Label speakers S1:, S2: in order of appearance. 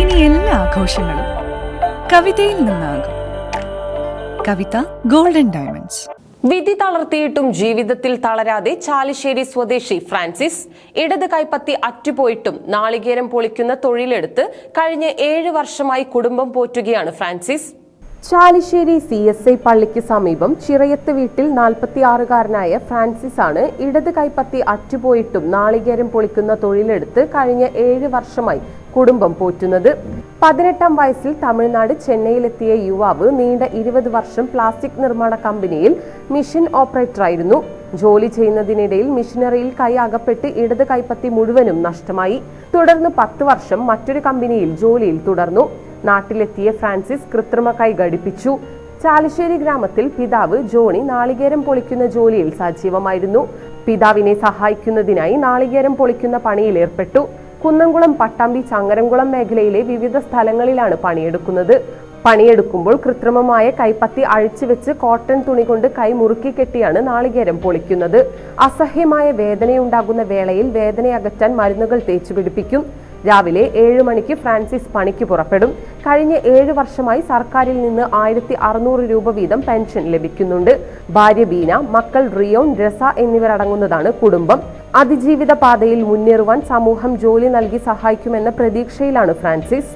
S1: ഇനി എല്ലാ ആഘോഷങ്ങളും കവിതയിൽ നിന്നാകും. കവിത ഗോൾഡൻ ഡയമണ്ട്സ്
S2: വിധി തളർത്തിയിട്ടും ജീവിതത്തിൽ തളരാതെ ചാലിശ്ശേരി സ്വദേശി ഫ്രാൻസിസ് ഇടത് കൈപ്പത്തി അറ്റുപോയിട്ടും നാളികേരം പൊളിക്കുന്ന തൊഴിലെടുത്ത് കഴിഞ്ഞ ഏഴ് വർഷമായി കുടുംബം പോറ്റുകയാണ് Francis. Chalissery C S I പള്ളിക്ക് സമീപം ചിറയത്ത് വീട്ടിൽ നാൽപ്പത്തിയാറുകാരനായ ഫ്രാൻസിസ് ആണ് ഇടത് കൈപ്പത്തി അറ്റുപോയിട്ടും നാളികേരം പൊളിക്കുന്ന തൊഴിലെടുത്ത് കഴിഞ്ഞ ഏഴ് വർഷമായി കുടുംബം പോറ്റുന്നത്. പതിനെട്ടാം വയസ്സിൽ തമിഴ്നാട് ചെന്നൈയിലെത്തിയ യുവാവ് നീണ്ട ഇരുപത് വർഷം പ്ലാസ്റ്റിക് നിർമ്മാണ കമ്പനിയിൽ മിഷൻ ഓപ്പറേറ്ററായിരുന്നു. ജോലി ചെയ്യുന്നതിനിടയിൽ മിഷനറിയിൽ കൈ അകപ്പെട്ട് ഇടത് കൈപ്പത്തി മുഴുവനും നഷ്ടമായി. തുടർന്ന് പത്ത് വർഷം മറ്റൊരു കമ്പനിയിൽ ജോലിയിൽ തുടർന്നു. നാട്ടിലെത്തിയ ഫ്രാൻസിസ് കൃത്രിമ കൈ ഘടിപ്പിച്ചു. ചാലിശ്ശേരി ഗ്രാമത്തിൽ പിതാവ് ജോണി നാളികേരം പൊളിക്കുന്ന ജോലിയിൽ സജീവമായിരുന്നു. പിതാവിനെ സഹായിക്കുന്നതിനായി നാളികേരം പൊളിക്കുന്ന പണിയിൽ ഏർപ്പെട്ടു. കുന്നംകുളം പട്ടാമ്പി ചങ്ങരംകുളം മേഖലയിലെ വിവിധ സ്ഥലങ്ങളിലാണ് പണിയെടുക്കുന്നത്. പണിയെടുക്കുമ്പോൾ കൃത്രിമമായ കൈപ്പത്തി അഴിച്ചുവെച്ച് കോട്ടൺ തുണി കൊണ്ട് കൈ മുറുക്കി കെട്ടിയാണ് നാളികേരം പൊളിക്കുന്നത്. അസഹ്യമായ വേദനയുണ്ടാകുന്ന വേളയിൽ വേദനയകറ്റാൻ മരുന്നുകൾ തേച്ചു പിടിപ്പിക്കും രാവിലെ ഏഴ് മണിക്ക് ഫ്രാൻസിസ് പണിക്ക് പുറപ്പെടും. കഴിഞ്ഞ ഏഴ് വർഷമായി സർക്കാരിൽ നിന്ന് ആയിരത്തി അറുന്നൂറ് രൂപ വീതം പെൻഷൻ ലഭിക്കുന്നുണ്ട്. ഭാര്യ ബീന മക്കൾ റിയോൺ രസ എന്നിവരടങ്ങുന്നതാണ് കുടുംബം. അതിജീവിത പാതയിൽ മുന്നേറുവാൻ സമൂഹം ജോലി നൽകി സഹായിക്കുമെന്ന പ്രതീക്ഷയിലാണ് ഫ്രാൻസിസ്.